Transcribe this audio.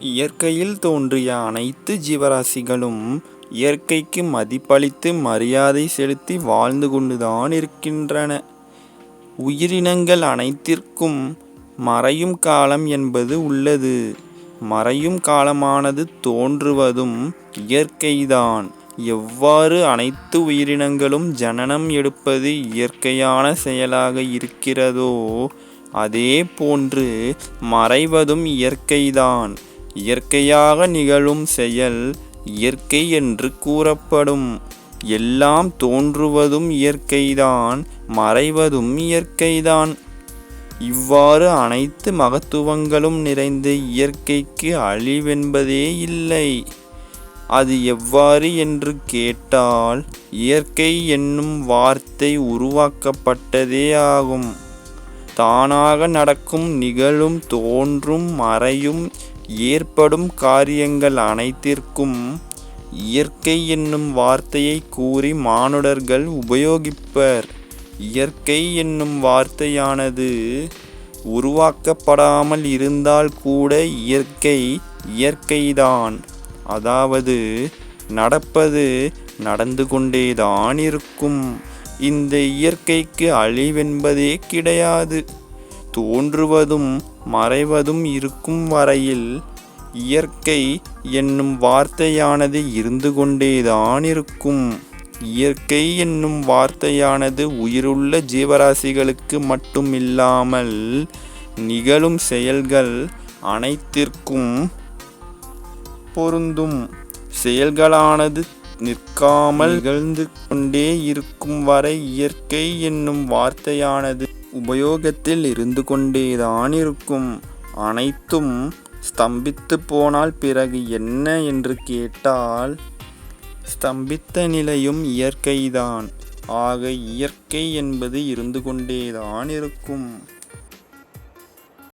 இயற்கையில் தோன்றிய அனைத்து ஜீவராசிகளும் இயற்கைக்கு மதிப்பளித்து மரியாதை செலுத்தி வாழ்ந்து கொண்டுதான் இருக்கின்றன. உயிரினங்கள் அனைத்திற்கும் மறையும் காலம் என்பது உள்ளது. மறையும் காலமானது தோன்றுவதும் இயற்கைதான். எவ்வாறு அனைத்து உயிரினங்களும் ஜனனம் எடுப்பது இயற்கையான செயலாக இருக்கிறதோ அதே போன்று மறைவதும் இயற்கைதான். இயற்கையாக நிகழும் செயல் இயற்கை என்று கூறப்படும். எல்லாம் தோன்றுவதும் இயற்கைதான் மறைவதும் இயற்கைதான். இவ்வாறு அனைத்து மகத்துவங்களும் நிறைந்த இயற்கைக்கு அழிவென்பதே இல்லை. அது எவ்வாறு என்று கேட்டால் இயற்கை என்னும் வார்த்தை உருவாக்கப்பட்டதே ஆகும். தானாக நடக்கும் நிகழும் தோன்றும் மறையும் ஏற்படும் காரியங்கள் அனைத்திற்கும் இயற்கை என்னும் வார்த்தையை கூறி மானுடர்கள் உபயோகிப்பர். இயற்கை என்னும் வார்த்தையானது உருவாக்கப்படாமல் இருந்தால் கூட இயற்கை இயற்கைதான். அதாவது நடப்பது நடந்து கொண்டேதான் இருக்கும். இந்த இயற்கைக்கு அழிவென்பதே கிடையாது. தோன்றுவதும் மறைவதும் இருக்கும் வரையில் இயற்கை என்னும் வார்த்தையானது இருந்து கொண்டேதான் இருக்கும். இயற்கை என்னும் வார்த்தையானது உயிருள்ள ஜீவராசிகளுக்கு மட்டுமில்லாமல் நிகழும் செயல்கள் அனைத்திற்கும் பொருந்தும். செயல்களானது நிற்காமல் நிகழ்ந்து கொண்டே இருக்கும் வரை இயற்கை என்னும் வார்த்தையானது உபயோகத்தில் இருந்து கொண்டேதான் இருக்கும். அனைத்தும் ஸ்தம்பித்துப் போனால் பிறகு என்ன என்று கேட்டால் ஸ்தம்பித்த நிலையும் இயற்கைதான். ஆக இயற்கை என்பது இருந்து கொண்டேதான் இருக்கும்.